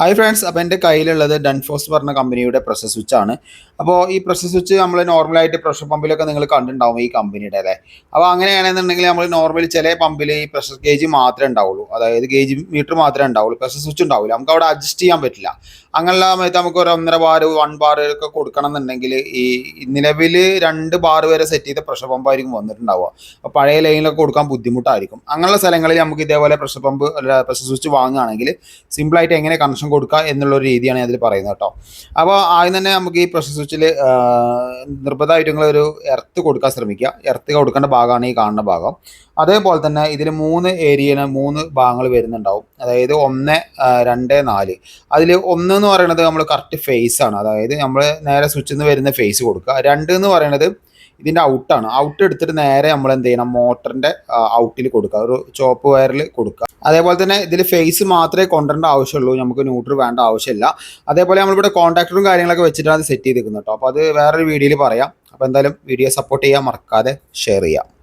Hi friends അപ്പോൾ എന്റെ കയ്യിലുള്ളത് ഡൺഫോസ് പറഞ്ഞ കമ്പനിയുടെ പ്രഷർ സ്വിച്ച് ആണ്. അപ്പോൾ ഈ പ്രഷർ സ്വിച്ച് നമ്മൾ നോർമലായിട്ട് പ്രഷർ പമ്പിലൊക്കെ നിങ്ങൾ കണ്ടിട്ടുണ്ടാവും ഈ കമ്പനിയുടെ അല്ലേ? അപ്പോൾ അങ്ങനെയാണെന്നുണ്ടെങ്കിൽ നമ്മൾ നോർമൽ ചില പമ്പിൽ ഈ പ്രഷർ ഗേജ് മാത്രമേ ഉണ്ടാവുള്ളൂ. അതായത് ഗേജ് മീറ്റർ മാത്രമേ ഉണ്ടാവുള്ളൂ. പ്രഷർ സ്വിച്ച് ഉണ്ടാവില്ല. നമുക്ക് അവിടെ അഡ്ജസ്റ്റ് ചെയ്യാൻ പറ്റില്ല. അങ്ങനെയുള്ള സമയത്ത് നമുക്ക് ഒരു ഒന്നര ബാർ വൺ ബാർ ഒക്കെ കൊടുക്കണം എന്നുണ്ടെങ്കിൽ ഈ നിലവിൽ രണ്ട് ബാർ വരെ സെറ്റ് ചെയ്ത പ്രഷർ പമ്പായിരിക്കും വന്നിട്ടുണ്ടാവുക. അപ്പോൾ പഴയ ലൈനിലൊക്കെ കൊടുക്കാൻ ബുദ്ധിമുട്ടായിരിക്കും. അങ്ങനെയുള്ള സ്ഥലങ്ങളിൽ നമുക്ക് ഇതേപോലെ പ്രഷർ പമ്പ് പ്രഷർ സ്വിച്ച് വാങ്ങുകയാണെങ്കിൽ സിമ്പിളായിട്ട് എങ്ങനെ കണക്ഷൻ കൊടുക്കുക എന്നുള്ള ഒരു രീതിയാണ് അതിൽ പറയുന്നത് കേട്ടോ. അപ്പോൾ ആദ്യം തന്നെ നമുക്ക് ഈ പ്രഷർ സ്വിച്ചിൽ നിർബന്ധമായിട്ട് ഒരു എർത്ത് കൊടുക്കാൻ ശ്രമിക്കുക. എർത്ത് കൊടുക്കേണ്ട ഭാഗമാണ് ഈ കാണുന്ന ഭാഗം. അതേപോലെ തന്നെ ഇതിൽ മൂന്ന് ഏരിയന് മൂന്ന് ഭാഗങ്ങൾ വരുന്നുണ്ടാവും. അതായത് ഒന്ന് രണ്ട് നാല്. അതിൽ ഒന്ന് എന്ന് പറയുന്നത് നമ്മൾ കറക്റ്റ് ഫേസ് ആണ്. അതായത് നമ്മൾ നേരെ സ്വിച്ചിൽ നിന്ന് വരുന്ന ഫേസ് കൊടുക്കുക. രണ്ട് എന്ന് പറയുന്നത് ഇതിന്റെ ഔട്ടാണ് ഔട്ട് എടുത്തിട്ട് നേരെ നമ്മൾ എന്ത് ചെയ്യണം മോട്ടറിന്റെ ഔട്ടിൽ കൊടുക്കുക. ഒരു ചോപ്പ് വയറിൽ കൊടുക്കുക. അതേപോലെ തന്നെ ഇതിൽ ഫേസ് മാത്രമേ കൊണ്ടുവരേണ്ട ആവശ്യമുള്ളൂ. നമുക്ക് ന്യൂട്രൽ വേണ്ട ആവശ്യമില്ല. അതേപോലെ നമ്മളിവിടെ കോൺടാക്ടറും കാര്യങ്ങളൊക്കെ വെച്ചിട്ടാണ് അത് സെറ്റ് ചെയ്തിരിക്കുന്നത് കേട്ടോ അപ്പോൾ അത് വേറൊരു വീഡിയോയിൽ പറയാം. അപ്പോൾ എന്തായാലും വീഡിയോ സപ്പോർട്ട് ചെയ്യാൻ മറക്കാതെ ഷെയർ ചെയ്യാം.